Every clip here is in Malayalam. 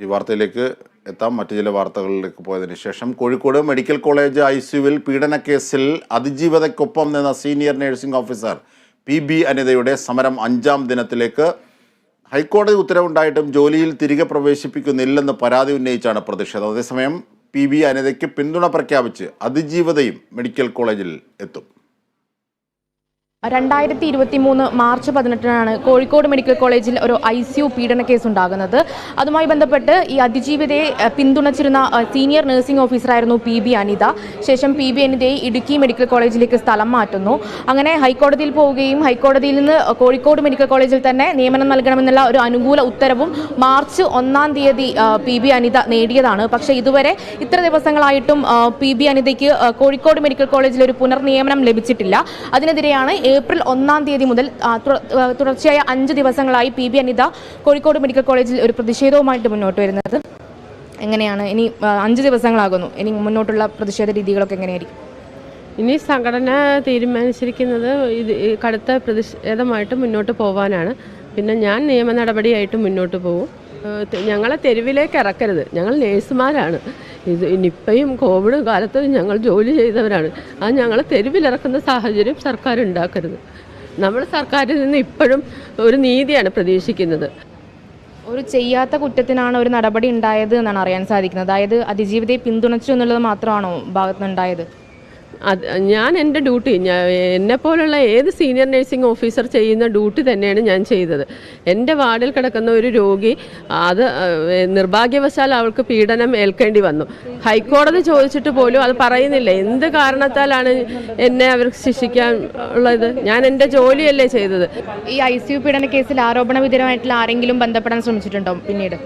ഈ വാർത്തയിലേക്ക് എത്താം. മറ്റു ചില വാർത്തകളിലേക്ക് പോയതിന് ശേഷം കോഴിക്കോട് മെഡിക്കൽ കോളേജ് ഐ സിയുവിൽ കേസിൽ അതിജീവതയ്ക്കൊപ്പം നിന്ന senior nursing officer P B അനിതയുടെ സമരം അഞ്ചാം ദിനത്തിലേക്ക്. ഹൈക്കോടതി ഉത്തരവുണ്ടായിട്ടും ജോലിയിൽ തിരികെ പ്രവേശിപ്പിക്കുന്നില്ലെന്ന് പരാതി ഉന്നയിച്ചാണ് പ്രതിഷേധം. അതേസമയം പി ബി അനിതയ്ക്ക് പിന്തുണ പ്രഖ്യാപിച്ച് അതിജീവതയും മെഡിക്കൽ കോളേജിൽ എത്തും. രണ്ടായിരത്തി ഇരുപത്തി മൂന്ന് മാർച്ച് പതിനെട്ടിനാണ് കോഴിക്കോട് മെഡിക്കൽ കോളേജിൽ ഒരു ഐ സി യു പീഡന കേസ് ഉണ്ടാകുന്നത്. അതുമായി ബന്ധപ്പെട്ട് ഈ അതിജീവിതയെ പിന്തുണച്ചിരുന്ന സീനിയർ നഴ്സിംഗ് ഓഫീസറായിരുന്നു പി ബി അനിത. ശേഷം പി ബി അനിതയെ ഇടുക്കി മെഡിക്കൽ കോളേജിലേക്ക് സ്ഥലം മാറ്റുന്നു. അങ്ങനെ ഹൈക്കോടതിയിൽ പോവുകയും ഹൈക്കോടതിയിൽ നിന്ന് കോഴിക്കോട് മെഡിക്കൽ കോളേജിൽ തന്നെ നിയമനം നൽകണമെന്നുള്ള ഒരു അനുകൂല ഉത്തരവും മാർച്ച് ഒന്നാം തീയതി പി ബി അനിത നേടിയതാണ്. പക്ഷേ ഇതുവരെ ഇത്ര ദിവസങ്ങളായിട്ടും പി ബി അനിതയ്ക്ക് കോഴിക്കോട് മെഡിക്കൽ കോളേജിൽ ഒരു പുനർനിയമനം ലഭിച്ചിട്ടില്ല. അതിനെതിരെയാണ് ഏപ്രിൽ ഒന്നാം തീയതി മുതൽ തുടർച്ചയായ അഞ്ച് ദിവസങ്ങളായി P B Anitha Kozhikode medical കോളേജിൽ ഒരു പ്രതിഷേധവുമായിട്ട് മുന്നോട്ട് വരുന്നത്. എങ്ങനെയാണ്? ഇനി അഞ്ച് ദിവസങ്ങളാകുന്നു. ഇനി മുന്നോട്ടുള്ള പ്രതിഷേധ രീതികളൊക്കെ എങ്ങനെയായിരിക്കും? ഇനി സംഘടന തീരുമാനിച്ചിരിക്കുന്നത് ഇത് കടുത്ത പ്രതിഷേധമായിട്ട് മുന്നോട്ട് പോകാനാണ് പിന്നെ ഞാൻ നിയമ നടപടിയായിട്ട് മുന്നോട്ട് പോകും ഞങ്ങളെ തെരുവിലേക്ക് ഇറക്കരുത്. ഞങ്ങൾ നേഴ്സുമാരാണ്. ഇത് നിപ്പയും കോവിഡ് കാലത്ത് ഞങ്ങൾ ജോലി ചെയ്തവരാണ്. അത് ഞങ്ങളെ തെരുവിലിറക്കുന്ന സാഹചര്യം സർക്കാർ ഉണ്ടാക്കരുത്. നമ്മൾ സർക്കാരിൽ നിന്ന് ഇപ്പോഴും ഒരു നീതിയാണ് പ്രതീക്ഷിക്കുന്നത്. ഒരു ചെയ്യാത്ത കുറ്റത്തിനാണ് ഒരു നടപടി ഉണ്ടായത് എന്നാണ് അറിയാൻ സാധിക്കുന്നത്. അതായത് അതിജീവിതയെ പിന്തുണച്ചു എന്നുള്ളത് മാത്രമാണോ ഭാഗത്തുനിന്നുണ്ടായത് അത് ഞാൻ എന്റെ ഡ്യൂട്ടി ഞാൻ എന്നെപ്പോലുള്ള ഏത് സീനിയർ നഴ്സിംഗ് ഓഫീസർ ചെയ്യുന്ന ഡ്യൂട്ടി തന്നെയാണ് ഞാൻ ചെയ്തത്. എന്റെ വാർഡിൽ കിടക്കുന്ന ഒരു രോഗി അത് നിർഭാഗ്യവശാൽ അവൾക്ക് പീഡനം ഏൽക്കേണ്ടി വന്നു. ഹൈക്കോടതി ചോദിച്ചിട്ട് പോലും അത് പറയുന്നില്ല. എന്ത് കാരണത്താലാണ് എന്നെ അവർക്ക് ശിക്ഷിക്കാൻ ഉള്ളത്? ഞാൻ എന്റെ ജോലിയല്ലേ ചെയ്തത്. ഈ ഐ സി യു പീഡന കേസിൽ ആരോപണ വിധേയമായിട്ടുള്ള ആരെങ്കിലും ബന്ധപ്പെടാൻ ശ്രമിച്ചിട്ടുണ്ടോ പിന്നീട്?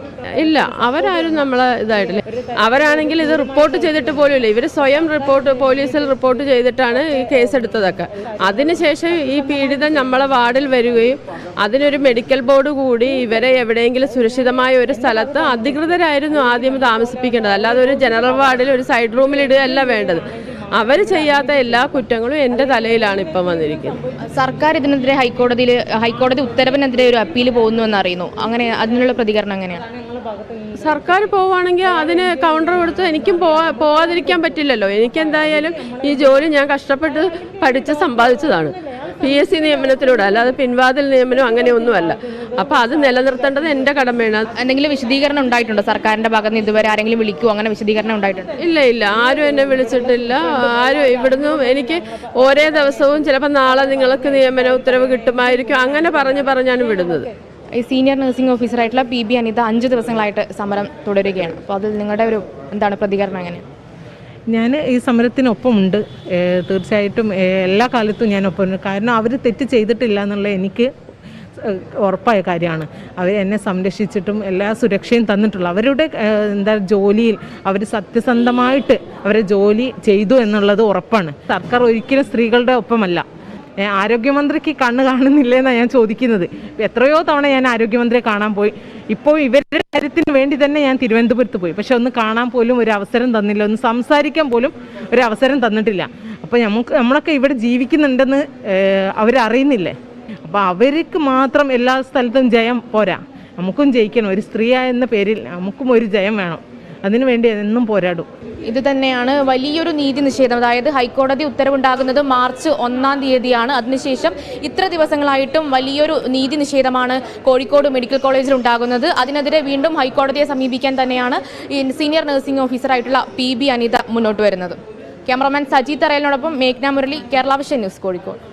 ഇല്ല അവരാരും നമ്മളെ ഇതായിട്ടില്ല. അവരാണെങ്കിൽ ഇത് റിപ്പോർട്ട് ചെയ്തിട്ട് പോലും ഇല്ല. ഇവർ സ്വയം റിപ്പോർട്ട് പോലീസിൽ റിപ്പോർട്ട് ചെയ്തിട്ടാണ് ഈ കേസ് എടുത്തതൊക്കെ. അതിനുശേഷം ഈ പീഡിതൻ നമ്മളെ വാർഡിൽ വരികയും അതിനൊരു മെഡിക്കൽ ബോർഡ് കൂടി ഇവരെ എവിടെയെങ്കിലും സുരക്ഷിതമായ ഒരു സ്ഥലത്ത് അധികൃതരായിരുന്നു ആദ്യം താമസിപ്പിക്കേണ്ടത്. അല്ലാതെ ഒരു ജനറൽ വാർഡിൽ ഒരു സൈഡ് റൂമിൽ ഇടുകയല്ല വേണ്ടത്. അവർ ചെയ്യാത്ത എല്ലാ കുറ്റങ്ങളും എന്റെ തലയിലാണ് ഇപ്പം വന്നിരിക്കുന്നത്. സർക്കാർ ഇതിനെതിരെ ഹൈക്കോടതിയിൽ ഹൈക്കോടതി ഉത്തരവിനെതിരെ ഒരു അപ്പീൽ പോകുന്നു എന്ന് അറിയുന്നു. അങ്ങനെ അതിനുള്ള പ്രതികരണം എങ്ങനെയാണ്? സർക്കാർ പോവുകയാണെങ്കിൽ അതിന് കൗണ്ടർ കൊടുത്ത് എനിക്കും പോവാ പോവാതിരിക്കാൻ പറ്റില്ലല്ലോ. എനിക്കെന്തായാലും ഈ ജോലി ഞാൻ കഷ്ടപ്പെട്ട് പഠിച്ച് സമ്പാദിച്ചതാണ്. പി എസ് സി നിയമനത്തിലൂടെ അല്ലാതെ പിൻവാതിൽ നിയമനം അങ്ങനെയൊന്നുമല്ല അപ്പോൾ അത് നിലനിർത്തേണ്ടത് എന്റെ കടമയാണ്. എന്തെങ്കിലും വിശദീകരണം ഉണ്ടായിട്ടുണ്ടോ സർക്കാരിന്റെ ഭാഗത്ത് നിന്ന് ഇതുവരെ ആരെങ്കിലും വിളിക്കുമോ അങ്ങനെ വിശദീകരണം ഉണ്ടായിട്ടുണ്ട്? ഇല്ല ഇല്ല. ആരും എന്നെ വിളിച്ചിട്ടില്ല. ആരും ഇവിടുന്ന് എനിക്ക് ഓരോ ദിവസവും ചിലപ്പോൾ നാളെ നിങ്ങൾക്ക് നിയമന ഉത്തരവ് കിട്ടുമായിരിക്കും. അങ്ങനെ പറഞ്ഞു പറഞ്ഞാണ് വിടുന്നത്. ഈ സീനിയർ നഴ്സിംഗ് ഓഫീസറായിട്ടുള്ള പി ബി അനിത അഞ്ച് ദിവസങ്ങളായിട്ട് സമരം തുടരുകയാണ്. അപ്പോൾ അതിൽ നിങ്ങളുടെ ഒരു എന്താണ് പ്രതികരണം എങ്ങനെ ഞാൻ ഈ സമരത്തിനൊപ്പമുണ്ട്. തീർച്ചയായിട്ടും എല്ലാ കാലത്തും ഞാൻ ഒപ്പമുണ്ട് കാരണം അവർ തെറ്റ് ചെയ്തിട്ടില്ല എന്നുള്ള എനിക്ക് ഉറപ്പായ കാര്യമാണ്. അവർ എന്നെ സംരക്ഷിച്ചിട്ടും എല്ലാ സുരക്ഷയും തന്നിട്ടുള്ളു അവരുടെ എന്താ ജോലിയിൽ അവർ സത്യസന്ധമായിട്ട് അവരെ ജോലി ചെയ്തു എന്നുള്ളത് ഉറപ്പാണ്. സർക്കാർ ഒരിക്കലും സ്ത്രീകളുടെ ഒപ്പമല്ല. ആരോഗ്യമന്ത്രിക്ക് കണ്ണ് കാണുന്നില്ലേ എന്നാണ് ഞാൻ ചോദിക്കുന്നത്. എത്രയോ തവണ ഞാൻ ആരോഗ്യമന്ത്രിയെ കാണാൻ പോയി. ഇപ്പോൾ ഇവരുടെ കാര്യത്തിന് വേണ്ടി തന്നെ ഞാൻ തിരുവനന്തപുരത്ത് പോയി. പക്ഷെ ഒന്ന് കാണാൻ പോലും ഒരു അവസരം തന്നില്ല. ഒന്ന് സംസാരിക്കാൻ പോലും ഒരു അവസരം തന്നിട്ടില്ല. അപ്പോൾ നമുക്ക് നമ്മളൊക്കെ ഇവിടെ ജീവിക്കുന്നുണ്ടെന്ന് അവരറിയുന്നില്ലേ? അപ്പോൾ അവർക്ക് മാത്രം എല്ലാ സ്ഥലത്തും ജയം പോരാ. നമുക്കും ജയിക്കണം. ഒരു സ്ത്രീ എന്ന പേരിൽ നമുക്കും ഒരു ജയം വേണം. അതിനു വേണ്ടി എന്നും പോരാടും. ഇത് തന്നെയാണ് വലിയൊരു നീതി നിഷേധം. അതായത് ഹൈക്കോടതി ഉത്തരവുണ്ടാകുന്നത് മാർച്ച് ഒന്നാം തീയതിയാണ്. അതിനുശേഷം ഇത്ര ദിവസങ്ങളായിട്ടും വലിയൊരു നീതി നിഷേധമാണ് കോഴിക്കോട് മെഡിക്കൽ കോളേജിൽ ഉണ്ടാകുന്നത്. അതിനെതിരെ വീണ്ടും ഹൈക്കോടതിയെ സമീപിക്കാൻ തന്നെയാണ് സീനിയർ നഴ്സിംഗ് ഓഫീസറായിട്ടുള്ള പി ബി അനിത മുന്നോട്ട് വരുന്നത്. ക്യാമറമാൻ സജി തറയലിനോടൊപ്പം മേഘ്ന മുരളി കേരള വിഷൻ ന്യൂസ് കോഴിക്കോട്.